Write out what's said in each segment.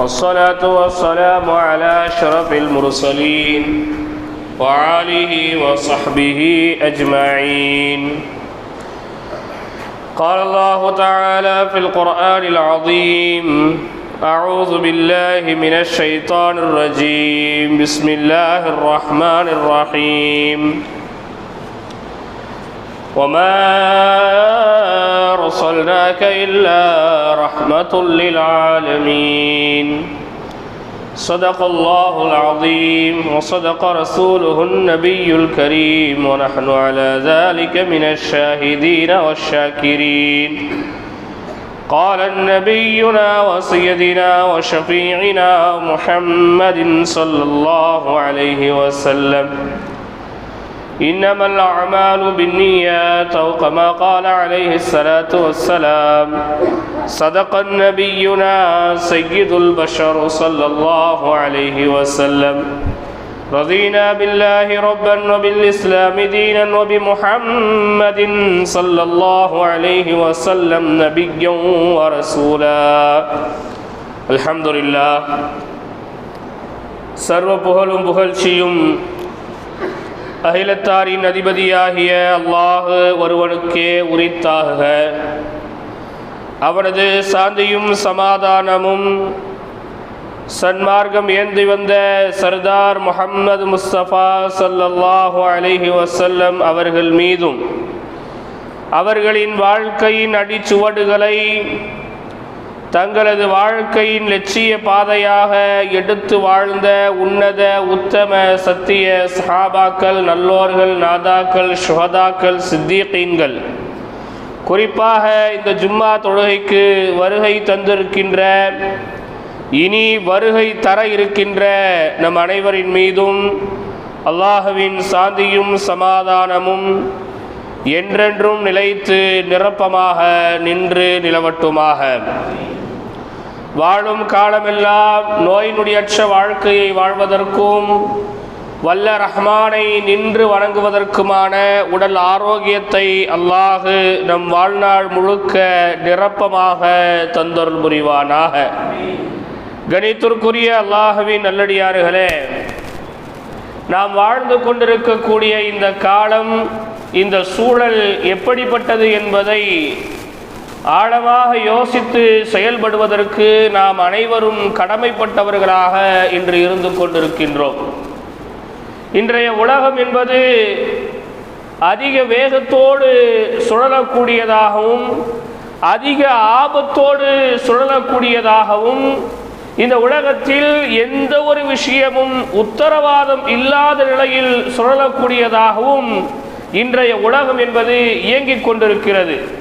والصلاة والسلام على أشرف المرسلين وعاله وصحبه أجمعين. قال الله تعالى في القرآن العظيم أعوذ بالله من الشيطان الرجيم. بسم الله الرحمن الرحيم. وما أرسلناك إلا رحمة للعالمين. صدق الله العظيم وصدق رسوله النبي الكريم ونحن على ذلك من الشاهدين والشاكرين. قال النبينا وسيدنا وشفيعنا محمد صلى الله عليه وسلم إنما الأعمال بالنيات أو كما قال عليه الصلاة والسلام. صدق نبينا سيد البشر صلى الله عليه وسلم. رضينا بالله ربا وبالإسلام دينا وبمحمد صلى الله عليه وسلم نبيا ورسولا. الحمد لله. سربهل بحل شيء அகிலத்தாரின் அதிபதியாகிய அல்லாஹு ஒருவனுக்கே உரித்தாக அவனது சாந்தியும் சமாதானமும் சன்மார்க்கம் ஏந்தி வந்த சர்தார் முஹம்மது முஸ்தபா சல்லல்லாஹு அலிஹி வசல்லம் அவர்கள் மீதும் அவர்களின் வாழ்க்கையின் அடிச்சுவடுகளை தங்களது வாழ்க்கையின் லட்சிய பாதையாக எடுத்து வாழ்ந்த உன்னத உத்தம சத்திய சஹாபாக்கள் நல்லோர்கள் நாதாக்கள் சுகதாக்கள் சித்தியீன்கள் குறிப்பாக இந்த ஜும்மா தொழுகைக்கு வருகை தந்திருக்கின்ற இனி வருகை தர இருக்கின்ற நம் அனைவரின் மீதும் அல்லாஹுவின் சாந்தியும் சமாதானமும் என்றென்றும் நிலைத்து நிரப்பமாக நின்று நிலவட்டுமாக. வாழும் காலமெல்லாம் நோய் நொடியற்ற வாழ்க்கையை வாழ்வதற்கும் வல்ல ரஹ்மானை நின்று வணங்குவதற்குமான உடல் ஆரோக்கியத்தை அல்லாஹு நம் வாழ்நாள் முழுக்க நிரப்பமாக தந்தொருள் புரிவானாக. கணித்திற்குரிய அல்லாஹுவின் நல்லடியார்களே நாம் வாழ்ந்து கொண்டிருக்கக்கூடிய இந்த காலம் இந்த சூழல் எப்படிப்பட்டது என்பதை ஆழமாக யோசித்து செயல்படுவதற்கு நாம் அனைவரும் கடமைப்பட்டவர்களாக இன்று இருந்து கொண்டிருக்கின்றோம். இன்றைய உலகம் என்பது அதிக வேகத்தோடு சுழலக்கூடியதாகவும் அதிக ஆபத்தோடு சுழலக்கூடியதாகவும் இந்த உலகத்தில் எந்த ஒரு விஷயமும் உத்தரவாதம் இல்லாத நிலையில் சுழலக்கூடியதாகவும் இன்றைய உலகம் என்பது இயங்கிக் கொண்டிருக்கிறது.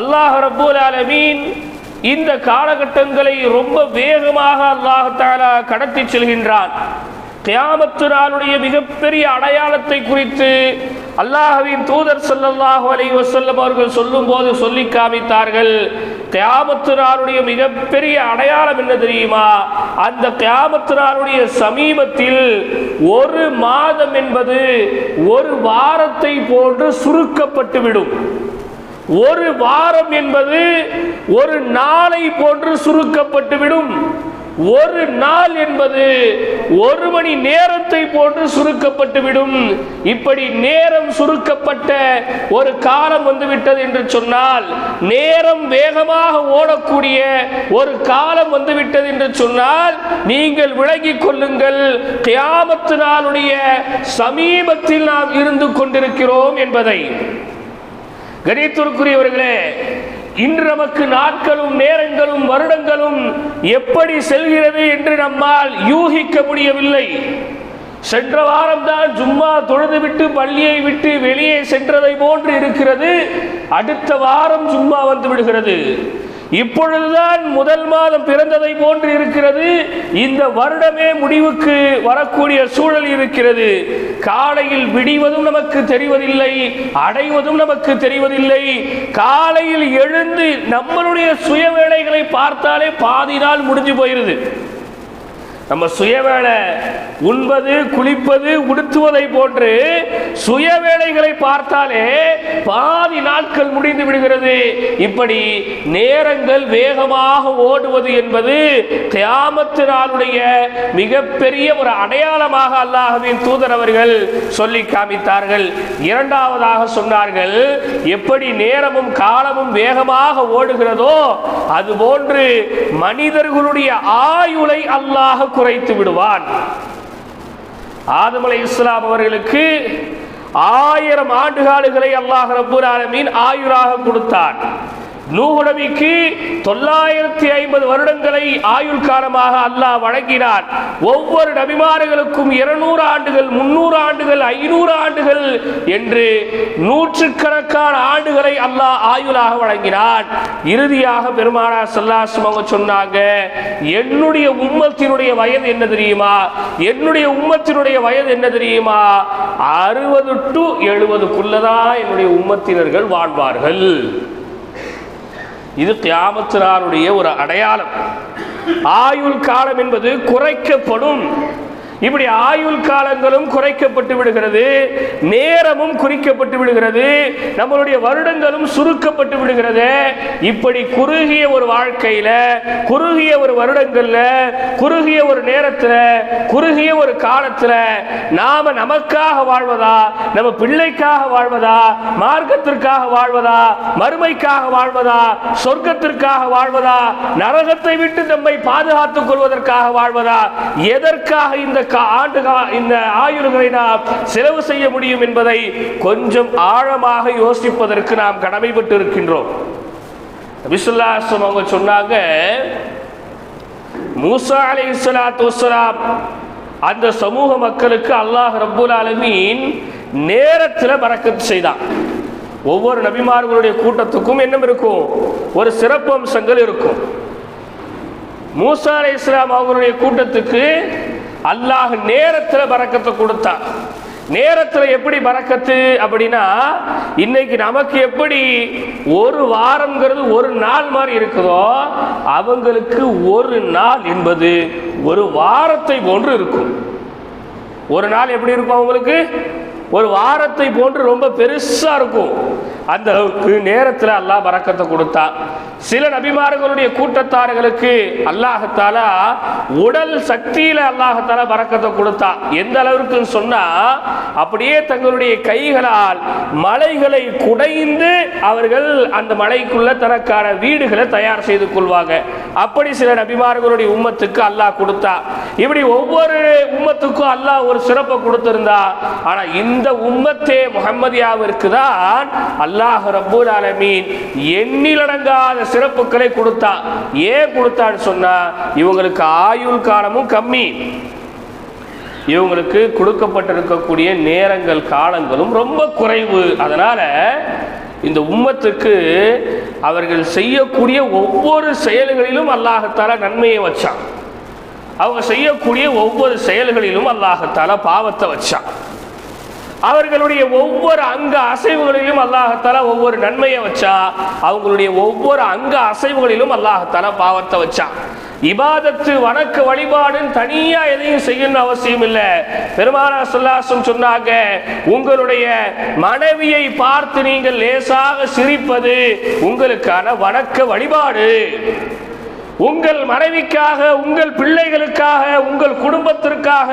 அல்லாஹ் ரபுல் ஆலமீன் இந்த காலகட்டங்களை ரொம்ப வேகமாக அல்லாஹாலா கடத்தி செல்கின்றான். கியாமத்து நாளுடைய மிகப்பெரிய அடையாளத்தை குறித்து அல்லாஹுவின் தூதர் சொல்லல்லாஹு அலை வசல்லம் அவர்கள் சொல்லும் போது சொல்லி காமித்தார்கள். கியாமத்து நாளுடைய மிகப்பெரிய அடையாளம் என்ன தெரியுமா? அந்த கியாமத்து நாளுடைய சமீபத்தில் ஒரு மாதம் என்பது ஒரு வாரத்தை போன்று சுருக்கப்பட்டுவிடும். ஒரு வாரம் என்பது ஒரு நாளை போன்று சுருக்கப்பட்டுவிடும் ஒரு நாள் என்பது ஒரு மணி நேரத்தை போன்று சுருக்கப்பட்டுவிடும் இப்படி நேரம் சுருக்கப்பட்ட ஒரு காலம் வந்துவிட்டது என்று சொன்னால் நேரம் வேகமாக ஓடக்கூடிய ஒரு காலம் வந்துவிட்டது என்று சொன்னால் நீங்கள் விளங்கிக் கொள்ளுங்கள். கியாமத்து நாளுடைய சமீபத்தில் நாம் இருந்து கொண்டிருக்கிறோம் என்பதை. கணித்திற்குரியவர்களே இன்று நமக்கு நாட்களும் நேரங்களும் வருடங்களும் எப்படி செல்கிறது என்று நம்மால் யூகிக்க முடியவில்லை. சென்ற வாரம் தான் ஜும்மா தொழுது விட்டு பள்ளியை விட்டு வெளியே சென்றதை போன்று இருக்கிறது. அடுத்த வாரம் ஜும்மா வந்து விடுகிறது. இப்பொழுதுதான் முதல் மாதம் பிறந்ததை போன்று இருக்கிறது. இந்த வருடமே முடிவுக்கு வரக்கூடிய சூழல் இருக்கிறது. காலையில் விடிவதும் நமக்கு தெரிவதில்லை அடைவதும் நமக்கு தெரிவதில்லை. காலையில் எழுந்து நம்மளுடைய சுய வேலைகளை பார்த்தாலே பாதி நாள் முடிஞ்சு போயிருது. நம்ம சுயவேளை உண்பது குளிப்பது உடுத்துவதை போன்று சுயவேளைகளை பார்த்தாலே பாதி நாட்கள் முடிந்து விடுகிறது. இப்படி நேரங்கள் வேகமாக ஓடுவது என்பது தியாமத்து நாளுடைய மிகப்பெரிய ஒரு அடையாளமாக அல்லாஹவின் தூதர் அவர்கள் சொல்லி காமித்தார்கள். இரண்டாவதாக சொன்னார்கள் எப்படி நேரமும் காலமும் வேகமாக ஓடுகிறதோ அதுபோன்று மனிதர்களுடைய ஆயுளை அல்லாஹ் குறைத்து விடுவான். ஆதமலை இஸ்லாம் அவர்களுக்கு ஆயிரம் ஆண்டுகாலுகளை அல்லாஹ் ரப்பூர் ஆலமீன் ஆயுராக கொடுத்தான். நூகுடவிக்கு தொள்ளாயிரத்தி ஐம்பது வருடங்களை ஆயுள் காலமாக அல்லாஹ் வழங்கினார். ஒவ்வொரு நபிமாறுகளுக்கும் இருநூறு ஆண்டுகள் முன்னூறு ஆண்டுகள் ஐநூறு ஆண்டுகள் என்று நூற்றுக்கணக்கான ஆண்டுகளை அல்லாஹ் ஆயுளாக வழங்கினார். இறுதியாக பெருமானார் சல்லாசம் அவங்க சொன்னாங்க என்னுடைய உம்மத்தினுடைய வயது என்ன தெரியுமா? என்னுடைய உம்மத்தினுடைய வயது என்ன தெரியுமா? அறுபது டு எழுபதுக்குள்ளதான் என்னுடைய உம்மத்தினர்கள் வாழ்வார்கள். இது கியாமத்தினாருடைய ஒரு அடையாளம். ஆயுள் காலம் என்பது குறைக்கப்படும். இப்படி ஆயுள் காலங்களும் குறைக்கப்பட்டு விடுகிறது நேரமும் குறிக்கப்பட்டு விடுகிறது நம்மளுடைய வருடங்களும் சுருக்கப்பட்டு விடுகிறது. இப்படி குறுகிய ஒரு வாழ்க்கையில குறுகிய ஒரு வருடங்கள்ல குறுகிய ஒரு நேரத்துல குறுகிய ஒரு காலத்துல நாம நமக்காக வாழ்வதா நம்ம பிள்ளைக்காக வாழ்வதா மார்க்கத்திற்காக வாழ்வதா மறுமைக்காக வாழ்வதா சொர்க்கத்திற்காக வாழ்வதா நரகத்தை விட்டு நம்மை பாதுகாத்துக் கொள்வதற்காக வாழ்வதா எதற்காக இந்த ஆண்டு கா- இந்த ஆயுள்களை நாம் செலவு செய்ய முடியும் என்பதை கொஞ்சம் ஆழமாக யோசிப்பதற்கு நாம் கடமைப்பட்டு இருக்கின்றோம். நபிசுல்லாசம் அவங்க சொன்னாங்க மூசா அலை இஸ்லாத்து வஸ்ஸலாம் அந்த சமூக மக்களுக்கு அல்லாஹ் ரபுல் ஆலமீன் நேரத்தில் பறக்கத்து செய்தான். ஒவ்வொரு நபிமார்களுடைய கூட்டத்துக்கும் என்ன இருக்கும் ஒரு சிறப்பு அம்சங்கள் இருக்கும். மூசா அலை இஸ்லாம் அவர்களுடைய கூட்டத்துக்கு அல்லாஹ் நேரத்தில் பறக்கத்தை கொடுத்தா. நேரத்தில் எப்படி பறக்கத்து? அப்படின்னா இன்னைக்கு நமக்கு எப்படி ஒரு வாரம்ங்கிறது ஒரு நாள் மாதிரி இருக்குதோ அவங்களுக்கு ஒரு நாள் என்பது ஒரு வாரத்தை போன்று இருக்கும். ஒரு நாள் எப்படி இருக்கும் அவங்களுக்கு? ஒரு வாரத்தை போன்று ரொம்ப பெருசாக இருக்கும். அந்த அளவுக்கு நேரத்தில் அல்லாஹ் பறக்கத்தை கொடுத்தா. சில நபிமார்களுடைய கூட்டத்தார்களுக்கு அல்லாஹத்தாலா உடல் சக்தியில அல்லாஹத்தாலா பறக்கத்தை கொடுத்தா. எந்த அளவுக்குன்னு சொன்னா அப்படியே தங்களுடைய கைகளால் மலைகளை குடைந்து அவர்கள் அந்த மலைக்குள்ள தனக்கான வீடுகளை தயார் செய்து கொள்வாங்க. அப்படி சில நபிமார்களுடைய உம்மத்துக்கு அல்லாஹ் கொடுத்தா. இப்படி ஒவ்வொரு உம்மத்துக்கும் அல்லாஹ் ஒரு சிறப்பை கொடுத்திருந்தா. ஆனா இந்த உம்மத்தே முகம்மதியாவிற்கு தான் அல்லாஹ் ரபுல் ஆலமீன் எண்ணிலடங்காத சிறப்புகளை கொடுத்தா. ஏன் கொடுத்தான்னு சொன்னா இவங்களுக்கு ஆயுள் காலமும் கம்மி. இவங்களுக்கு கொடுக்கப்பட்டிருக்கக்கூடிய நேரங்கள் காலங்களும் ரொம்ப குறைவு. அதனால இந்த உம்மத்துக்கு அவர்கள் செய்யக்கூடிய ஒவ்வொரு செயல்களிலும் அல்லாஹத்தால நன்மையை வச்சான். அவங்க செய்யக்கூடிய ஒவ்வொரு செயல்களிலும் அல்லாஹத்தால பாவத்தை வச்சான். அவர்களுடைய ஒவ்வொரு அங்க அசைவுகளிலும் அல்லாஹத்தால ஒவ்வொரு நன்மையை வச்சா அவங்களுடைய ஒவ்வொரு அங்க அசைவுகளிலும் அல்லாஹத்தால பாவத்தை வச்சான். இபாதத்து வணக்க வழிபாடுன்னு தனியா எதையும் செய்யணும் அவசியம் இல்லை பெருமானா சொல்லாசம் சொன்னாங்க உங்களுடைய மனைவியை பார்த்து நீங்கள் லேசாக சிரிப்பது உங்களுக்கான வணக்க வழிபாடு. உங்கள் மனைவிக்காக உங்கள் பிள்ளைகளுக்காக உங்கள் குடும்பத்திற்காக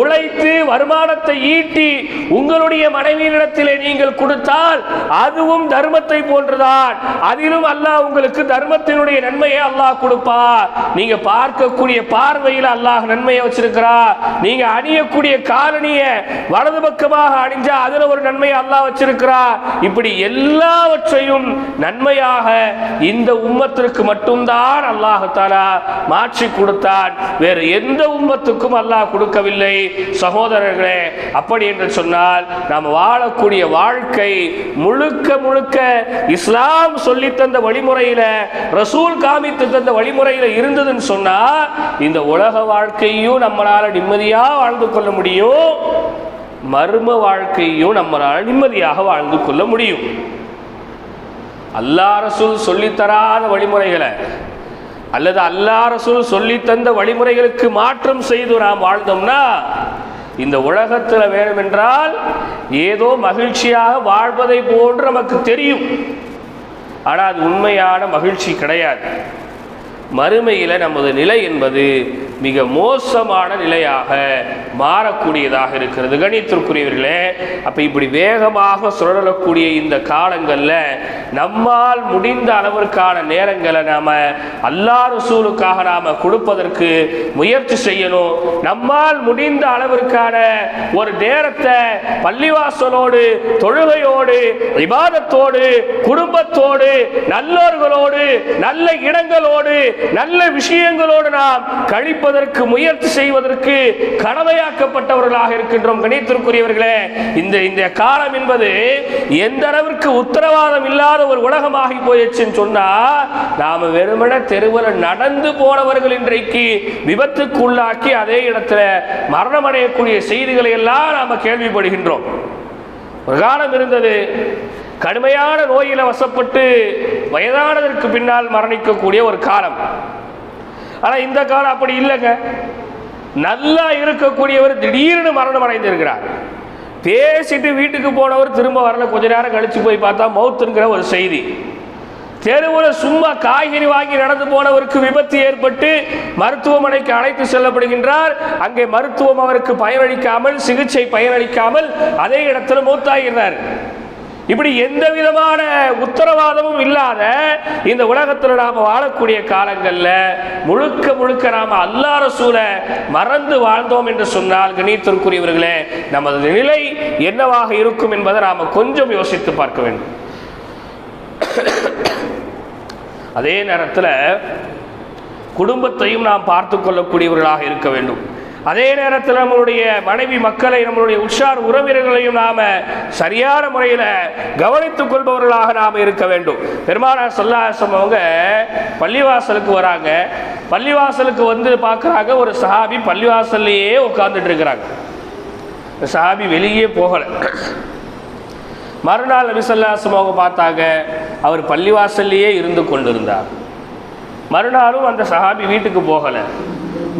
உழைத்து வருமானத்தை ஈட்டி உங்களுடைய மனைவியிடத்திலே நீங்கள் கொடுத்தால் அதுவும் தர்மத்தை போன்றுதான். அதிலும் அல்லாஹ் உங்களுக்கு தர்மத்தினுடைய நன்மையை அல்லாஹ் கொடுப்பார். நீங்க பார்க்கக்கூடிய பார்வையில் அல்லாஹ் நன்மையை வச்சிருக்கிறார். நீங்க அணியக்கூடிய காலனிய வலது பக்கமாக அணிஞ்சா அதுல ஒரு நன்மையை அல்லாஹ் வச்சிருக்கிறார். இப்படி எல்லாவற்றையும் நன்மையாக இந்த உம்மத்திற்கு மட்டும்தான் அல்லாஹ் அல்லாஹாலா மாற்றி கொடுத்தான் வேறு எந்த உம்மத்துக்கும் அல்லாஹ் கொடுக்கவில்லை. சகோதரர்களே அப்படி என்று சொன்னால் நாம் வாழக்கூடிய வாழ்க்கை முழுக்க முழுக்க இஸ்லாம் சொல்லி தந்த வழிமுறையில ரசூல் காமித்து தந்த வழிமுறையில இருந்ததுன்னு சொன்னா இந்த உலக வாழ்க்கையும் நம்மளால நிம்மதியா வாழ்ந்து கொள்ள முடியும். மர்ம வாழ்க்கையும் நம்மளால் நிம்மதியாக வாழ்ந்து கொள்ள முடியும். அல்லா ரசூல் சொல்லித்தராத வழிமுறைகளை அல்லது அல்லா ரசூல் சொல்லி தந்த வழிமுறைகளுக்கு மாற்றம் செய்து நாம் வாழ்ந்தோம்னா இந்த உலகத்தில் வேணுமென்றால் ஏதோ மகிழ்ச்சியாக வாழ்வதை போன்று நமக்கு தெரியும். ஆனால் அது உண்மையான மகிழ்ச்சி கிடையாது. மறுமையில் நமது நிலை என்பது மிக மோசமான நிலையாக மாறக்கூடியதாக இருக்கிறது. கணித்திற்குரியவர்களே அப்போ இப்படி வேகமாக சுழலக்கூடிய இந்த காலங்களில் நம்மால் முடிந்த அளவிற்கான நேரங்களை நாம் அல்லா ரசூலுக்காக நாம் கொடுப்பதற்கு முயற்சி செய்யணும். நம்மால் முடிந்த அளவிற்கான ஒரு நேரத்தை பள்ளிவாசலோடு தொழுகையோடு விவாதத்தோடு குடும்பத்தோடு நல்லோர்களோடு நல்ல இடங்களோடு நல்ல விஷயங்களோடு நாம் கழிப்பதற்கு முயற்சி செய்வதற்கு கடமையாக்கப்பட்டவர்களாக இருக்கின்றோம். கணித்திற்குரியவர்களே இந்த இந்த காலம் என்பது எந்த அளவிற்கு உத்தரவாதம் இல்லாத ஒரு உலகமாகி போயிடுச்சுன்னு சொன்னா நாம வெறுமன தெருவில் நடந்து போனவர்கள் இன்றைக்கு விபத்துக்கு உள்ளாக்கி அதே இடத்துல மரணம் அடையக்கூடிய செய்திகளை எல்லாம் நாம கேள்விப்படுகின்றோம். ஒரு காலம் இருந்தது கடுமையான நோயில வசப்பட்டு வயதானதற்கு பின்னால் மரணிக்கக்கூடிய ஒரு காலம். ஆனால் இந்த காலம் அப்படி இல்லைங்க. நல்லா இருக்கக்கூடியவர் திடீர்னு மரணம் அடைந்திருக்கிறார். பேசிட்டு வீட்டுக்கு போனவர் திரும்ப வரல. கொஞ்ச நேரம் கழிச்சு போய் பார்த்தா மவுத்துங்கிற ஒரு செய்தி. தெருவில் சும்மா காய்கறி வாங்கி நடந்து போனவருக்கு விபத்து ஏற்பட்டு மருத்துவமனைக்கு அழைத்து செல்லப்படுகின்றார். அங்கே மருத்துவம் அவருக்கு பயனளிக்காமல் சிகிச்சை பயனளிக்காமல் அதே இடத்துல மூத்தாகிறார் இப்படி எந்த விதமான உத்தரவாதமும் இல்லாத இந்த உலகத்தில் நாம் வாழக்கூடிய காலங்களில் முழுக்க முழுக்க நாம் அல்லா ரசூலை மறந்து வாழ்ந்தோம் என்று சொன்னால் கணித்திற்குரியவர்களே நமது நிலை என்னவாக இருக்கும் என்பதை நாம் கொஞ்சம் யோசித்து பார்க்க வேண்டும். அதே நேரத்தில் குடும்பத்தையும் நாம் பார்த்து கொள்ளக்கூடியவர்களாக இருக்க வேண்டும். அதே நேரத்தில் நம்மளுடைய மனைவி மக்களை நம்மளுடைய உற்சார் உறவினர்களையும் நாம சரியான முறையில் கவனித்துக் கொள்பவர்களாக நாம் இருக்க வேண்டும். பெருமானார் சல்லாசம் அவங்க பள்ளிவாசலுக்கு வராங்க. பள்ளிவாசலுக்கு வந்து பார்க்குறாங்க ஒரு சஹாபி பள்ளிவாசல்லையே உட்காந்துட்டு இருக்கிறாங்க. சஹாபி வெளியே போகலை. மறுநாள் நபிசல்லாசம் அவங்க பார்த்தாங்க அவர் பள்ளிவாசல்லையே இருந்து கொண்டிருந்தார். மறுநாளும் அந்த சஹாபி வீட்டுக்கு போகலை.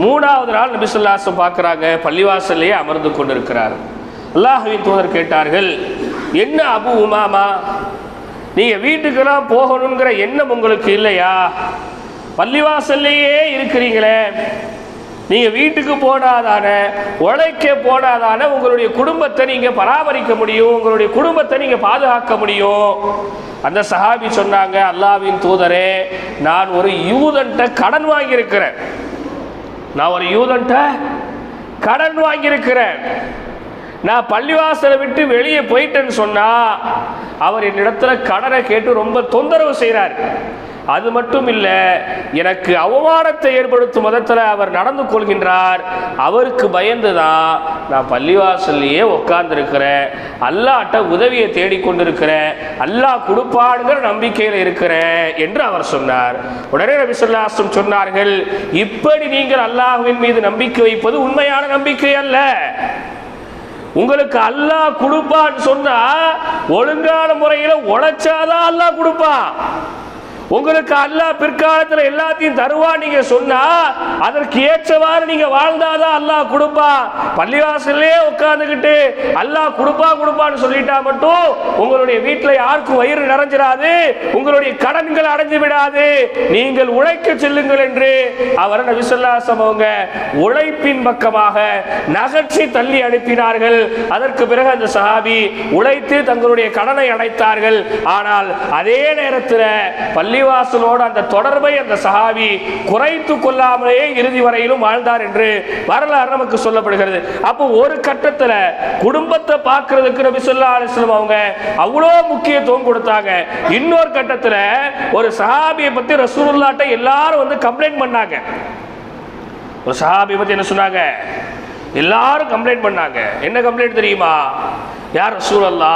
மூணாவது நாள் நபிசுல்லாசம் பார்க்குறாங்க பள்ளிவாசல்லையே அமர்ந்து கொண்டிருக்கிறார். அல்லாஹுவின் தூதர் கேட்டார்கள் என்ன அபு உமாமா? நீங்கள் வீட்டுக்கெல்லாம் போகணுங்கிற எண்ணம் உங்களுக்கு இல்லையா? பள்ளிவாசல்லையே இருக்கிறீங்களே. நீங்கள் வீட்டுக்கு போனாதான உழைக்க போனாதான உங்களுடைய குடும்பத்தை நீங்கள் பராமரிக்க முடியும் உங்களுடைய குடும்பத்தை நீங்கள் பாதுகாக்க முடியும். அந்த சஹாபி சொன்னாங்க அல்லாவின் தூதரே நான் ஒரு யூதன்ட்ட கடன் வாங்கியிருக்கிறேன். நான் ஒரு யூதன்ட்ட கடன் வாங்கியிருக்கிறேன். நான் பள்ளிவாசலை விட்டு வெளியே போயிட்டேன்னு சொன்னா அவர் என்னிடத்துல கடனை கேட்டு ரொம்ப தொந்தரவு செய்கிறார் அது மட்டும் இல்லை எனக்கு அவமானத்தை ஏற்படுத்தும் மதத்தில் அவர் நடந்து கொள்கின்றார். அவருக்கு பயந்து தான் நான் பள்ளிவாசல்லையே உட்கார்ந்துருக்கிறேன் அல்லாட்ட உதவியை தேடிக்கொண்டிருக்கிறேன் அல்லாஹ் கொடுப்பாடுங்கிற நம்பிக்கையில் இருக்கிறேன் என்று அவர் சொன்னார். உடனே நபி சொல்லாஸ்லம் சொன்னார்கள் இப்படி நீங்கள் அல்லாஹுவின் மீது நம்பிக்கை வைப்பது உண்மையான நம்பிக்கை அல்ல. உங்களுக்கு அல்லாஹ் கொடுப்பான்னு சொன்னா ஒழுங்கான முறையில் உழைச்சாதான் அல்லாஹ் கொடுப்பான். உங்களுக்கு அல்லாஹ் பிற்காலத்தில் எல்லாத்தையும் தருவா நீங்க சொன்னா அதற்கு ஏற்றவாறு நீங்க வாழ்ந்தாதான் அல்லாஹ் கொடுப்பா. பள்ளிவாசல்லே உட்கார்ந்துக்கிட்டு அல்லாஹ் கொடுப்பா கொடுப்பான்னு சொல்லிட்டா மட்டும் உங்களுடைய வீட்டில் யாருக்கும் வயிறு நிறைஞ்சிடாது உங்களுடைய கடன்கள் அடைஞ்சு விடாது. நீங்கள் உழைக்க செல்லுங்கள் என்று அவர் விசல்லாசம் அவங்க உழைப்பின் பக்கமாக நகர்ச்சி தள்ளி அனுப்பினார்கள். அதற்கு பிறகு அந்த சஹாபி உழைத்து தங்களுடைய கடனை அடைத்தார்கள். ஆனால் அதே நேரத்தில் பள்ளி பள்ளிவாசலோடு அந்த தொடர்பை அந்த சஹாபி குறைத்து கொள்ளாமலேயே இறுதி வரையிலும் வாழ்ந்தார் என்று வரலாறு நமக்கு சொல்லப்படுகிறது. அப்போ ஒரு கட்டத்தில் குடும்பத்தை பார்க்கறதுக்கு நபி சொல்லா அலிஸ்லம் அவங்க அவ்வளோ முக்கியத்துவம் கொடுத்தாங்க. இன்னொரு கட்டத்தில் ஒரு சஹாபியை பற்றி ரசூலுல்லாட்ட எல்லாரும் வந்து கம்ப்ளைண்ட் பண்ணாங்க. ஒரு சஹாபி பற்றி என்ன சொன்னாங்க? எல்லாரும் கம்ப்ளைண்ட் பண்ணாங்க. என்ன கம்ப்ளைண்ட் தெரியுமா? யார் ரசூல் அல்லா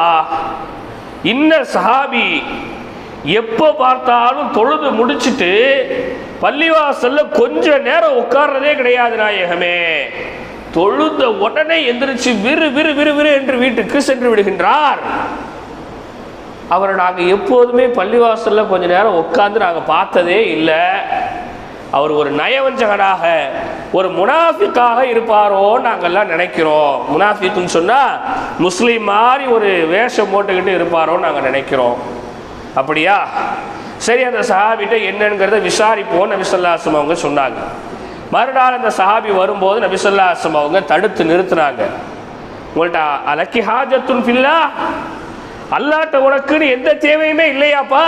இன்ன சஹாபி எப்போ பார்த்தாலும் தொழுது முடிச்சுட்டு பள்ளிவாசல்ல கொஞ்ச நேரம் உட்கார்றதே கிடையாது நாயகமே. தொழுத உடனே எந்திரிச்சு விறு விறு விறு விறு என்று வீட்டுக்கு சென்று விடுகின்றார். அவரை நாங்கள் எப்போதுமே பள்ளிவாசல்ல கொஞ்ச நேரம் உட்காந்து நாங்கள் பார்த்ததே இல்லை. அவர் ஒரு நயவஞ்சகனாக ஒரு முனாஃபிக்காக இருப்பாரோ நாங்கள்லாம் நினைக்கிறோம். முனாஃபிக்குன்னு சொன்னால் முஸ்லீம் மாதிரி ஒரு வேஷம் போட்டுக்கிட்டு இருப்பாரோன்னு நாங்கள் நினைக்கிறோம். அப்படியா? சரி அந்த சஹாபிட்ட என்னங்கிறத விசாரிப்போம் நபிசல்லாசம் அவங்க சொன்னாங்க. மறுநாள் அந்த சஹாபி வரும்போது நபிசல்லாசம் அவங்க தடுத்து நிறுத்துறாங்க உங்கள்கிட்ட அலக்கி ஹாஜத்துன் ஃபில்லா? அல்லாட்ட உனக்குன்னு எந்த தேவையுமே இல்லையாப்பா?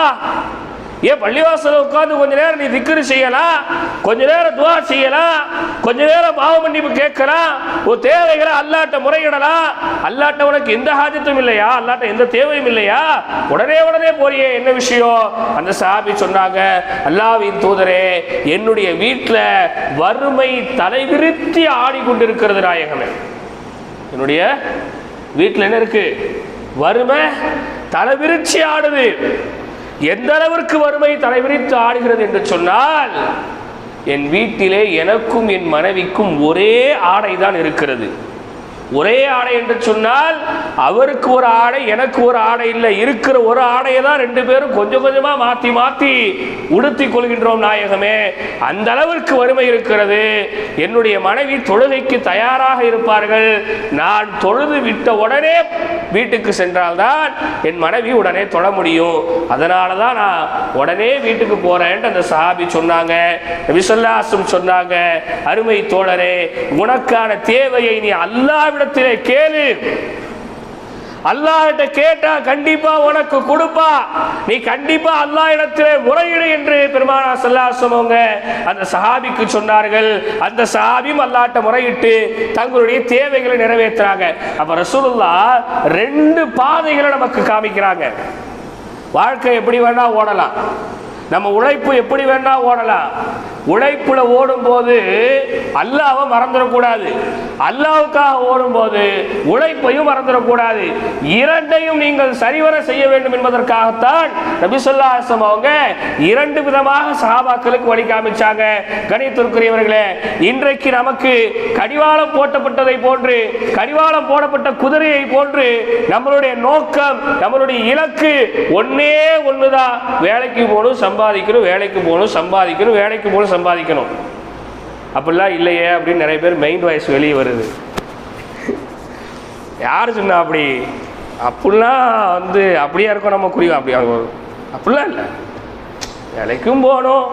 ஏன் பள்ளிவாசல உட்காந்து கொஞ்ச நேரம் நீ திக்கிரி செய்யலாம் கொஞ்ச நேரம் துவா செய்யலாம் கொஞ்ச நேரம் பாவ மன்னிப்பு கேட்கலாம் உன் தேவைகளை அல்லாட்ட முறையிடலாம் அல்லாட்ட உனக்கு எந்த ஹாஜத்தும் இல்லையா? அல்லாட்ட எந்த தேவையும் இல்லையா? உடனே உடனே போறியே என்ன விஷயம்? அந்த சாபி சொன்னாங்க அல்லாவின் தூதரே என்னுடைய வீட்டில் வறுமை தலைவிருத்தி ஆடிக்கொண்டிருக்கிறது நாயகமே. என்னுடைய வீட்டில் என்ன இருக்கு? வறுமை தலைவிருச்சி ஆடுது. எந்த அளவிற்கு வறுமை தலைவிரித்து ஆடுகிறது என்று சொன்னால் என் வீட்டிலே எனக்கும் என் மனைவிக்கும் ஒரே ஆடை தான் இருக்கிறது. ஒரே ஆடை என்று சொன்னால் அவருக்கு ஒரு ஆடை எனக்கு ஒரு ஆடை இல்லை. இருக்கிற ஒரு ஆடையை தான் ரெண்டு பேரும் கொஞ்சம் கொஞ்சமாக மாற்றி மாற்றி உடுத்தி கொள்கின்றோம் நாயகமே. அந்த அளவிற்கு வறுமை இருக்கிறது. என்னுடைய மனைவி தொழுகைக்கு தயாராக இருப்பார்கள். நான் தொழுது விட்ட உடனே வீட்டுக்கு சென்றால்தான் என் மனைவி உடனே தொழ முடியும். அதனால தான் நான் உடனே வீட்டுக்கு போறேன்ட்டு அந்த சஹாபி சொன்னாங்க. விசல்லாசம் சொன்னாங்க அருமை தோழரே உனக்கான தேவையை நீ அல்லாவிடத்திலே கேளு அல்லாஹிட்ட கேட்டா கண்டிப்பா உனக்கு கொடுப்பா. நீ கண்டிப்பா அல்லாஹ் இடத்திலே முறையிடு என்று பெருமானா சல்லாசம் அவங்க அந்த சஹாபிக்கு சொன்னார்கள். அந்த சஹாபியும் அல்லாட்ட முறையிட்டு தங்களுடைய தேவைகளை நிறைவேற்றுறாங்க. அப்ப ரசூலுல்லா ரெண்டு பாதைகளை நமக்கு காமிக்கிறாங்க. வாழ்க்கை எப்படி வேணா ஓடலாம். நம்ம உழைப்பு எப்படி வேணா ஓடலாம். உழைப்புல ஓடும்போது அல்லாவை மறந்துடக்கூடாது. அல்லாவுக்காக ஓடும்போது உழைப்பையும் மறந்துடக்கூடாது. இரண்டையும் நீங்கள் சரிவர செய்ய வேண்டும் என்பதற்காகத்தான் நபிசல்லாசம் அவங்க இரண்டு விதமாக சஹாபாக்களுக்கு வழி காமிச்சாங்க. கணித்திற்குரியவர்களே இன்றைக்கு நமக்கு கடிவாளம் போட்டப்பட்டதை போன்று கடிவாளம் போடப்பட்ட குதிரையை போன்று நம்மளுடைய நோக்கம் நம்மளுடைய இலக்கு ஒன்னே ஒண்ணுதான். வேலைக்கு போகணும் சம்பாதிக்கணும் வேலைக்கு போகணும் சம்பாதிக்கணும் வேலைக்கு போகணும் சம்பாதிக்கணும். அப்படிலாம் இல்லையே அப்படின்னு நிறைய பேர் மெயின் வாய்ஸ் வெளியே வருது. யார் சொன்னா அப்படி? அப்படிலாம் வந்து அப்படியே இருக்கும் நம்ம குறியும் அப்படி அப்படிலாம் இல்லை. வேலைக்கும் போகணும்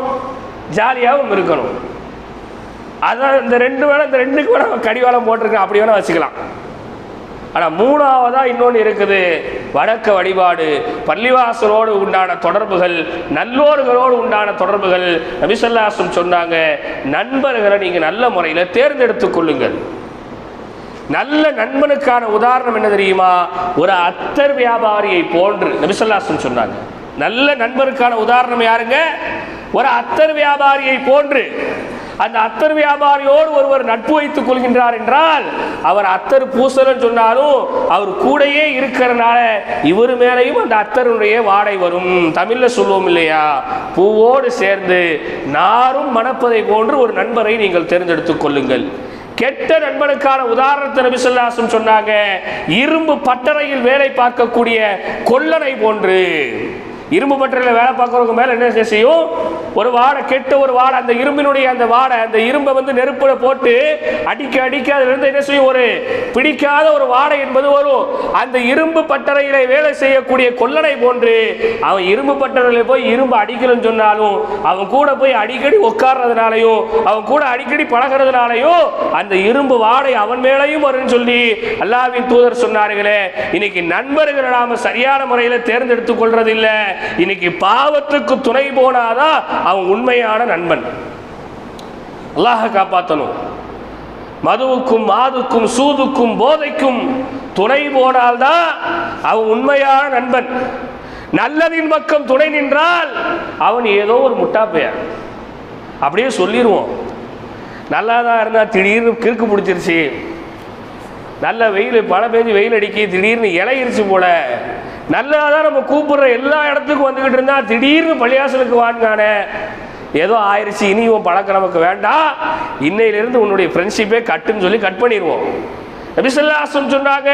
ஜாலியாகவும் இருக்கணும். அதான் இந்த ரெண்டு வேணால் இந்த ரெண்டுக்கு வேணா கடிவாளம் போட்டிருக்கேன் அப்படி வேணா வச்சுக்கலாம். ஆனால் மூணாவதாக இன்னொன்று இருக்குது. வடக்க வழிபாடு. பள்ளிவாசலோடு உண்டான தொடர்புகள் நல்லோர்களோடு உண்டான தொடர்புகள் நபிசல்லாசம் சொன்னாங்க. நண்பர்களை நீங்கள் நல்ல முறையில் தேர்ந்தெடுத்து கொள்ளுங்கள். நல்ல நண்பனுக்கான உதாரணம் என்ன தெரியுமா? ஒரு அத்தர் வியாபாரியை போன்று நபிசல்லாசம் சொன்னாங்க. நல்ல நண்பருக்கான உதாரணம் யாருங்க? ஒரு அத்தர் வியாபாரியை போன்று. அந்த அத்தர் வியாபாரியோடு ஒருவர் நட்பு வைத்துக் கொள்கின்றார் என்றால் அவர் அத்தர் பூசலன்னு சொன்னாலும் அவர் கூடயே இருக்கிறனால இவர் மேலையும் அந்த அத்தருடைய வாடை வரும். தமிழ்ல சொல்லுவோம் இல்லையா? பூவோடு சேர்ந்து நாரும் மணப்பதை போன்று ஒரு நண்பரை நீங்கள் தேர்ந்தெடுத்துக் கொள்ளுங்கள். கெட்ட நண்பனுக்கான உதாரணத்தை நபிசல்லாசம் சொன்னாங்க. இரும்பு பட்டறையில் வேலை பார்க்கக்கூடிய கொல்லனை போன்று. இரும்பு பட்டறையில் வேலை பார்க்கறவங்க மேலே என்ன செய்யும்? ஒரு வாடை கெட்ட ஒரு வாடை அந்த இரும்பினுடைய அந்த வாடை அந்த இரும்பை வந்து நெருப்பில் போட்டு அடிக்க அடிக்க அதுலேருந்து என்ன செய்யும்? ஒரு பிடிக்காத ஒரு வாடை என்பது வரும். அந்த இரும்பு பட்டறையில் வேலை செய்யக்கூடிய கொல்லனை போன்று அவன் இரும்பு பட்டறையில் போய் இரும்பு அடிக்கலன்னு சொன்னாலும் அவன் கூட போய் அடிக்கடி உட்கார்றதுனாலையும் அவன் கூட அடிக்கடி பழகிறதுனாலையும் அந்த இரும்பு வாடை அவன் மேலையும் வரும்னு சொல்லி அல்லாவின் தூதர் சொன்னார்களே. இன்னைக்கு நண்பர்களை நாம சரியான முறையில் தேர்ந்தெடுத்துக் கொள்றதில்லை. இன்னைக்கு பாவத்துக்கு துணை போனாதான் அவன் உண்மையான நண்பன். அல்லாஹ காப்பாற்றணும் மதுவுக்கும் மாதுக்கும் சூதுக்கும் போதைக்கும் துணை போனால்தான் அவன் உண்மையான நண்பன். நல்லதின் பக்கம் துணை நின்றால் அவன் ஏதோ ஒரு முட்டா பெயர் அப்படியே சொல்லிடுவோம் நல்லா தான் இருந்தால் திடீர்னு கிறுக்கு பிடிச்சிருச்சு. நல்ல வெயில் மழை பெஞ்சு வெயில் அடிக்கி திடீர்னு இலையிருச்சு போல. நல்லா தான் நம்ம கூப்பிடுற எல்லா இடத்துக்கும் வந்துக்கிட்டு இருந்தா திடீர்னு பள்ளியாசலுக்கு வாங்கானே ஏதோ ஆயிடுச்சு இனி உன் பழக்கம் நமக்கு வேண்டாம். இன்னையிலிருந்து உன்னுடைய ஃப்ரெண்ட்ஷிப்பே கட்டுன்னு சொல்லி கட் பண்ணிடுவோம் நபிசல்லாசம் சொன்னாங்க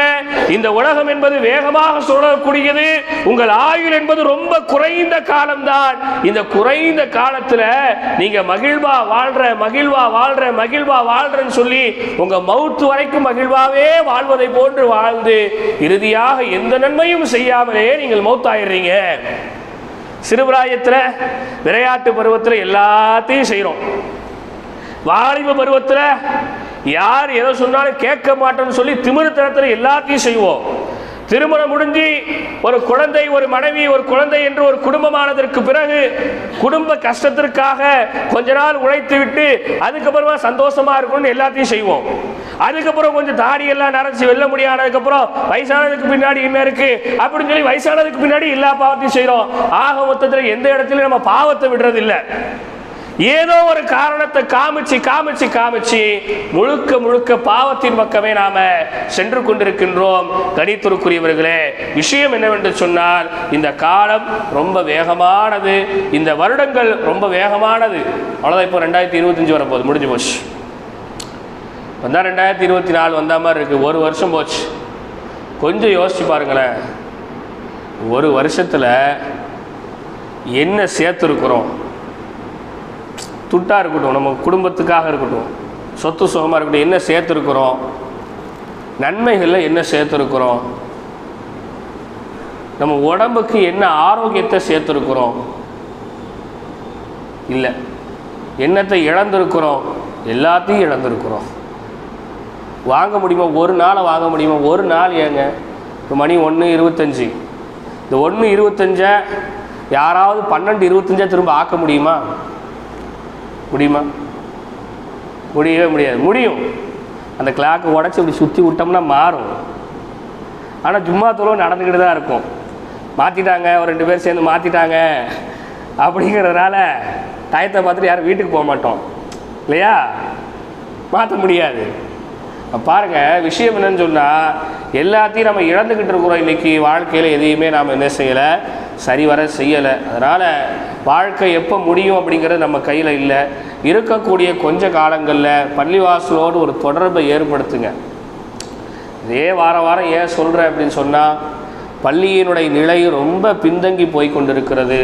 இந்த உலகம் என்பது வேகமாக சுழலக்கூடியது உங்கள் ஆயுள் என்பது ரொம்ப குறைந்த காலம்தான். இந்த குறைந்த காலத்துல நீங்க மகிழ்வா வாழ்ற மகிழ்வா வாழ்ற மகிழ்வா வாழ்றன்னு சொல்லி உங்க மவுத்து வரைக்கும் மகிழ்வாவே வாழ்வதை போன்று வாழ்ந்து இறுதியாக எந்த நன்மையும் செய்யாமலே நீங்கள் மௌத்தாயிடுறீங்க சிறுபிராயத்தில் விளையாட்டு பருவத்தில் எல்லாத்தையும் செய்கிறோம் வாலிப பருவத்தில் யார் எதை சொன்னாலும் கேட்க மாட்டோம்னு சொல்லி திமிருத்தனத்தில் எல்லாத்தையும் செய்வோம். திருமணம் முடிஞ்சு ஒரு குழந்தை ஒரு மனைவி ஒரு குழந்தை என்று ஒரு குடும்பமானதற்கு பிறகு குடும்ப கஷ்டத்திற்காக கொஞ்ச நாள் உழைத்து விட்டு அதுக்கப்புறமா சந்தோஷமா இருக்கணும்னு எல்லாத்தையும் செய்வோம். அதுக்கப்புறம் கொஞ்சம் தாடி எல்லாம் நரைச்சி வெல்ல முடியாததுக்கப்புறம் வயசானதுக்கு பின்னாடி என்ன இருக்கு? அப்படின்னு சொல்லி வயசானதுக்கு பின்னாடி எல்லா பாவத்தையும் செய்கிறோம் ஆக மொத்தத்தில் எந்த இடத்துலையும் நம்ம பாவத்தை விடுறது இல்லை ஏதோ ஒரு காரணத்தை காமிச்சு காமிச்சு காமிச்சு முழுக்க முழுக்க பாவத்தின் பக்கமே நாம சென்று கொண்டிருக்கின்றோம். கணித்துருக்குரியவர்களே விஷயம் என்னவென்று சொன்னால் இந்த காலம் ரொம்ப வேகமானது இந்த வருடங்கள் ரொம்ப வேகமானது. அவ்வளோதான் இப்போ ரெண்டாயிரத்தி இருபத்தஞ்சு வரப்போகுது முடிஞ்சு போச்சு. வந்தால் ரெண்டாயிரத்தி இருபத்தி நாலு வந்த மாதிரி இருக்குது ஒரு வருஷம் போச்சு. கொஞ்சம் யோசிச்சு பாருங்களேன். ஒரு வருஷத்தில் என்ன சேர்த்துருக்குறோம்? துட்டாக இருக்கட்டும் நம்ம குடும்பத்துக்காக இருக்கட்டும் சொத்து சுகமாக இருக்கட்டும் என்ன சேர்த்துருக்குறோம் நன்மைகளில் என்ன சேர்த்துருக்குறோம் நம்ம உடம்புக்கு என்ன ஆரோக்கியத்தை சேர்த்துருக்குறோம் இல்லை என்னத்தை இழந்திருக்கிறோம் எல்லாத்தையும் இழந்திருக்கிறோம். வாங்க முடியுமா? ஒரு நாளை வாங்க முடியுமா? ஒரு நாள் ஏங்க? இப்போ மணி ஒன்று இருபத்தஞ்சி. இந்த ஒன்று இருபத்தஞ்சை யாராவது பன்னெண்டு இருபத்தஞ்சா திரும்ப ஆக்க முடியுமா? முடியுமா? முடியவே முடியாது. முடியும். அந்த கிளாக்கை உடச்சி இப்படி சுற்றி விட்டோம்னா மாறும். ஆனால் சும்மா தொழுவு நடந்துக்கிட்டு தான் இருக்கும். மாற்றிட்டாங்க ஒரு ரெண்டு பேர் சேர்ந்து மாற்றிட்டாங்க அப்படிங்கிறதுனால டயத்தை பார்த்துட்டு யாரும் வீட்டுக்கு போக மாட்டோம். இல்லையா? மாற்ற முடியாது. பாருங்கள் விஷயம் என்னன்னு சொன்னால் எல்லாத்தையும் நம்ம இழந்துக்கிட்டு இருக்கிறோம் இன்றைக்கி வாழ்க்கையில் எதையுமே நாம் என்ன செய்யலை? சரிவர செய்யலை. அதனால் வாழ்க்கை எப்போ முடியும் அப்படிங்கிறது நம்ம கையில் இல்லை. இருக்கக்கூடிய கொஞ்ச காலங்களில் பள்ளிவாசலோடு ஒரு தொடர்பை ஏற்படுத்துங்க. இதே வார வாரம் ஏன் சொல்கிறேன் அப்படின்னு சொன்னால் பள்ளியினுடைய நிலை ரொம்ப பின்தங்கி போய் கொண்டிருக்கிறது.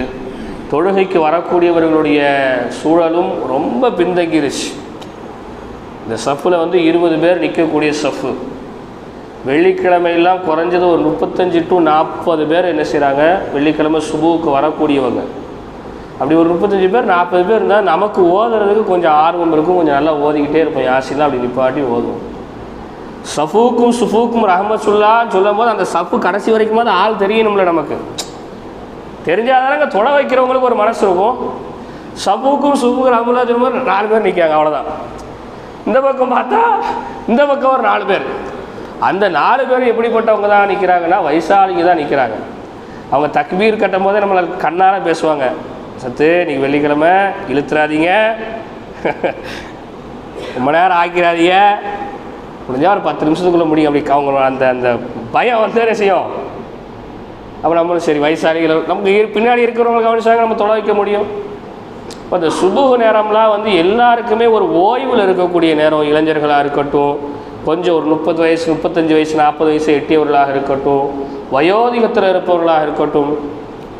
தொழுகைக்கு வரக்கூடியவர்களுடைய சூழலும் ரொம்ப பின்தங்கிருச்சு. இந்த சஃப்பில் வந்து இருபது பேர் நிற்கக்கூடிய சஃப்பு வெள்ளிக்கிழமையெல்லாம் குறைஞ்சது ஒரு முப்பத்தஞ்சு டு நாற்பது பேர் என்ன செய்கிறாங்க வெள்ளிக்கிழமை சுபுவுக்கு வரக்கூடியவங்க. அப்படி ஒரு முப்பத்தஞ்சு பேர் நாற்பது பேர் இருந்தால் நமக்கு ஓதுறதுக்கு கொஞ்சம் ஆர்வம் இருக்கும். கொஞ்சம் நல்லா ஓதிக்கிட்டே இருப்போம். யாசிலாம் அப்படி நிப்பாட்டி ஓதுவோம். சஃபூக்கும் சுஃபூக்கும் ரஹமத்துல்லான்னு சொல்லும் போது அந்த சஃபு கடைசி வரைக்கும் ஆள் தெரியணும்ல நமக்கு. தெரிஞ்சாதானங்க தொலை வைக்கிறவங்களுக்கு ஒரு மனசு இருக்கும். சஃபூக்கும் சுஃபுக்கும் ரஹமுல்லா சொல்லும்போது நாலு பேர் நிற்காங்க அவ்வளோதான் இந்த பக்கம் பார்த்தா இந்த பக்கம் ஒரு நாலு பேர். அந்த நாலு பேர் எப்படிப்பட்டவங்க தான் நிற்கிறாங்கன்னா வயசாளிங்க தான் நிற்கிறாங்க அவங்க தக்பீர் கட்டும் போதே நம்மளை கண்ணால் பேசுவாங்க. சத்து நீங்கள் வெள்ளிக்கிழமை இழுத்துறாதீங்க. ரொம்ப நேரம் ஆக்கிறாதீங்க முடிஞ்சால் ஒரு பத்து நிமிஷத்துக்குள்ளே முடியும். அப்படி அவங்க அந்த அந்த பயம் வந்து என்ன செய்யும்? அப்போ நம்மளும் சரி வயசாளிகள் நமக்கு பின்னாடி இருக்கிறவங்க கவனிச்சாங்க நம்ம தொலை வைக்க முடியும். இப்போ இந்த சுபுக நேரம்லாம் வந்து எல்லாருக்குமே ஒரு ஓய்வில் இருக்கக்கூடிய நேரம். இளைஞர்களாக இருக்கட்டும் கொஞ்சம் ஒரு முப்பது வயசு முப்பத்தஞ்சு வயசு நாற்பது வயசு எட்டியவர்களாக இருக்கட்டும் வயோதிகத்தில் இருப்பவர்களாக இருக்கட்டும்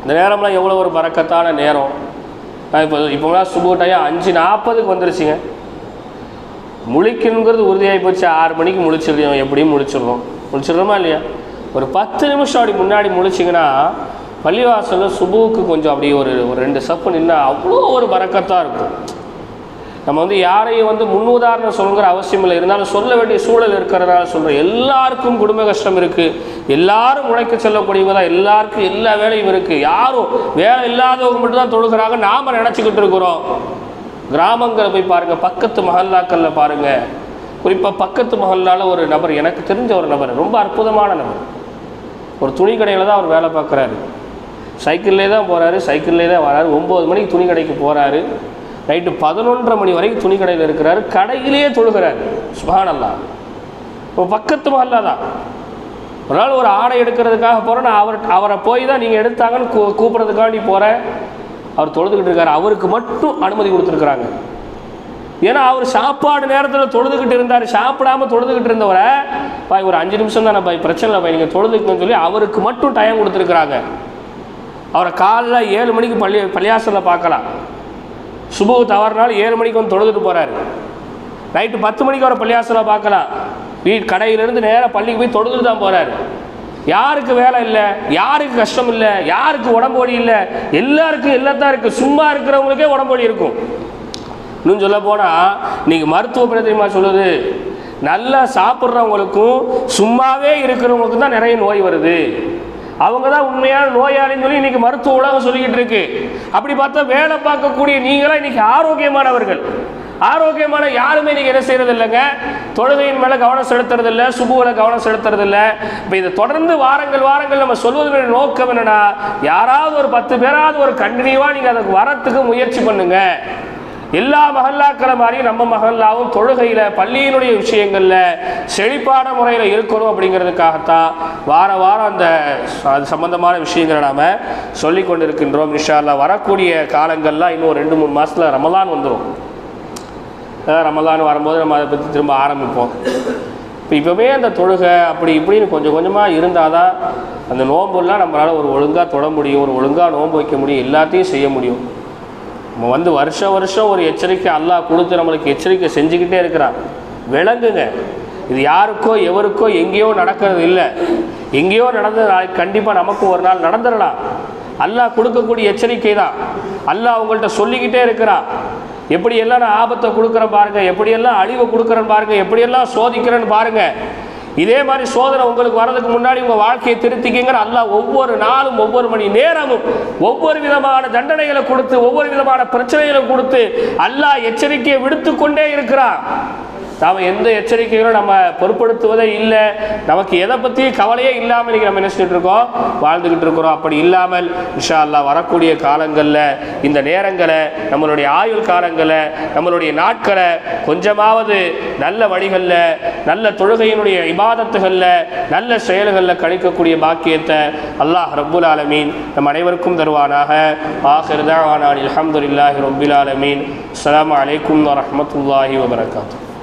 இந்த நேரம்லாம் எவ்வளோ ஒரு பறக்கத்தான நேரம். இப்போ இப்போலாம் சுபு டைம் அஞ்சு நாற்பதுக்கு வந்துருச்சுங்க. முழிக்கணுங்கிறது உறுதியாகி போச்சு. ஆறு மணிக்கு முழிச்சிடுறோம் எப்படியும் முழிச்சிடுறோம் முழிச்சிடுறோமா இல்லையா? ஒரு பத்து நிமிஷம் அப்படி முன்னாடி முழிச்சிங்கன்னா பள்ளிவாசலில் சுபுவுக்கு கொஞ்சம் அப்படி ஒரு ஒரு ரெண்டு சப்பு நின்னா அவ்வளோ ஒரு பறக்கத்தாக இருக்கும். நம்ம வந்து யாரையும் வந்து முன்னுதாரணம் சொல்லுங்கிற அவசியம் இல்லை. இருந்தாலும் சொல்ல வேண்டிய சூழல் இருக்கிறதால சொல்கிறோம் எல்லாருக்கும் குடும்ப கஷ்டம் இருக்குது எல்லாரும் உழைக்க செல்லக்கூடியவங்க தான். எல்லாருக்கும் எல்லா வேலையும் இருக்குது யாரும் வேலை இல்லாதவங்க மட்டும் தான் தொழுகிறாங்க. நாம் நினச்சிக்கிட்டு இருக்கிறோம். கிராமங்களை போய் பாருங்கள் பக்கத்து மஹல்லாக்களில் பாருங்கள் குறிப்பாக பக்கத்து மஹல்லால் ஒரு நபர் எனக்கு தெரிஞ்ச ஒரு நபர் ரொம்ப அற்புதமான நபர். ஒரு துணி கடையில் தான் அவர் வேலை பார்க்குறாரு. சைக்கிள்லே தான் போகிறாரு சைக்கிள்லே தான் வராரு. ஒம்பது மணிக்கு துணி கடைக்கு போகிறாரு நைட்டு பதினொன்றரை மணி வரைக்கும் துணி கடையில் இருக்கிறாரு. கடையிலேயே தொழுகிறாரு. சுபானல்லா. இப்போ பக்கத்து மஹல்லா தான். ஒரு நாள் ஒரு ஆடை எடுக்கிறதுக்காக போகிறேன் நான் அவர் அவரை போய் தான் நீங்கள் எடுத்தாங்கன்னு கூ கூப்பிட்றதுக்காண்டி போகிறேன் அவர் தொழுதுகிட்டு இருக்கார். அவருக்கு மட்டும் அனுமதி கொடுத்துருக்குறாங்க. ஏன்னா அவர் சாப்பாடு நேரத்தில் தொழுதுகிட்டு இருந்தார். சாப்பிடாம தொழுதுகிட்டு இருந்தவரை பாய் ஒரு அஞ்சு நிமிஷம் தானே பாய் பிரச்சனை இல்லை பாய். நீங்கள் தொழுதுக்குன்னு சொல்லி அவருக்கு மட்டும் டைம் கொடுத்துருக்குறாங்க. அவரை காலைல ஏழு மணிக்கு பள்ளி பள்ளியாசலில் பார்க்கலாம். சுபு தவறுனாலும் ஏழு மணிக்கு வந்து தொழுதுட்டு போகிறாரு நைட்டு பத்து மணிக்கு அவரை பள்ளியாசலில் பார்க்கலாம். வீட் கடையிலேருந்து நேராக பள்ளிக்கு போய் தொழுதுட்டு தான் போகிறாரு யாருக்கு வேலை இல்லை யாருக்கு கஷ்டம் இல்லை யாருக்கு உடம்பு இல்லை எல்லாருக்கும் எல்லாத்தான் இருக்குது சும்மா இருக்கிறவங்களுக்கே உடம்பு இருக்கும். இன்னும் சொல்ல போனால் நீங்கள் மருத்துவ படி சொல்லுது? நல்லா சாப்பிட்றவங்களுக்கும் சும்மாவே இருக்கிறவங்களுக்கும் தான் நிறைய நோய் வருது. அவங்க தான் உண்மையான நோயாளின்னு சொல்லி இன்னைக்கு மருத்துவ உலகம் சொல்லிக்கிட்டு இருக்கு. அப்படி பார்த்தா வேலை பார்க்கக்கூடிய நீங்களாம் இன்னைக்கு ஆரோக்கியமானவர்கள். ஆரோக்கியமான யாருமே இன்றைக்கி என்ன செய்கிறது இல்லைங்க தொழுகையின் மேலே கவனம் செலுத்துறது இல்லை சுபுவில் கவனம் செலுத்துறது இல்லை இப்போ இதை தொடர்ந்து வாரங்கள் வாரங்கள் நம்ம சொல்வதனுடைய நோக்கம் என்னன்னா யாராவது ஒரு பத்து பேராவது ஒரு கண்டினியூவாக நீங்கள் அதுக்கு வரத்துக்கு முயற்சி பண்ணுங்கள் எல்லா மகல்லாக்களை மாதிரியும் நம்ம மகல்லாவும் தொழுகையில் பள்ளியினுடைய விஷயங்களில் செழிப்பான முறையில் இருக்கணும் அப்படிங்கிறதுக்காகத்தான் வார வாரம் அந்த அது சம்பந்தமான விஷயங்களை நாம் சொல்லி கொண்டிருக்கின்றோம். இருக்கின்றோம் வரக்கூடிய காலங்கள்லாம் இன்னும் ஒரு ரெண்டு மூணு மாதத்தில் ரமலான் வந்துடும் ரமலான் வரும்போது நம்ம அதை பற்றி திரும்ப ஆரம்பிப்போம். இப்போ இப்போவே அந்த தொழுகை அப்படி இப்படின்னு கொஞ்சம் கொஞ்சமாக இருந்தால் தான் அந்த நோம்புலாம் நம்மளால் ஒரு ஒழுங்காக தொட முடியும் ஒரு ஒழுங்காக நோன்பு வைக்க முடியும் எல்லாத்தையும் செய்ய முடியும். நம்ம வந்து வருஷம் வருஷம் ஒரு எச்சரிக்கை அல்லாஹ் கொடுத்து நம்மளுக்கு எச்சரிக்கை செஞ்சுக்கிட்டே இருக்கிறான். விளங்குங்க. இது யாருக்கோ எவருக்கோ எங்கேயோ நடக்கிறது இல்லை. எங்கேயோ நடந்தது நாளைக்கு கண்டிப்பாக நமக்கு ஒரு நாள் நடந்துடலாம். அல்லாஹ் கொடுக்கக்கூடிய எச்சரிக்கை தான். அல்லாஹ் அவங்கள்ட்ட சொல்லிக்கிட்டே இருக்கிறான். எப்படியெல்லாம் நான் ஆபத்தை கொடுக்குறேன் பாருங்கள் எப்படியெல்லாம் அழிவை கொடுக்குறேன்னு பாருங்கள் எப்படியெல்லாம் சோதிக்கிறேன்னு பாருங்கள் இதே மாதிரி சோதனை உங்களுக்கு வர்றதுக்கு முன்னாடி உங்கள் வாழ்க்கையை திருத்திக்கிங்கிற அல்லாஹ் ஒவ்வொரு நாளும் ஒவ்வொரு மணி நேரமும் ஒவ்வொரு விதமான தண்டனைகளை கொடுத்து ஒவ்வொரு விதமான பிரச்சனைகளை கொடுத்து அல்லாஹ் எச்சரிக்கையை விடுத்து கொண்டே இருக்கிறான். நாம் எந்த எச்சரிக்கைகளும் நம்ம பொருட்படுத்துவதே இல்லை. நமக்கு எதை பற்றியும் கவலையே இல்லாமல் இன்றைக்கி நம்ம நினச்சிட்டு இருக்கோம்? வாழ்ந்துக்கிட்டு இருக்கிறோம். அப்படி இல்லாமல் இன்ஷா அல்லாஹ் வரக்கூடிய காலங்களில் இந்த நேரங்களை நம்மளுடைய ஆயுள் காலங்களை நம்மளுடைய நாட்களை கொஞ்சமாவது நல்ல வழிகளில் நல்ல தொழுகையினுடைய இபாதத்துகளில் நல்ல செயல்களில் கழிக்கக்கூடிய பாக்கியத்தை அல்லாஹ் ரப்புல் ஆலமீன் நம் அனைவருக்கும் தருவானாக. ஆஹிர் தாவானான் ரபுல் ரப்பில் ஆலமீன். அஸ்ஸலாமு அலைக்கும் வரமத்துல்லாஹி வபரகாத்தூ.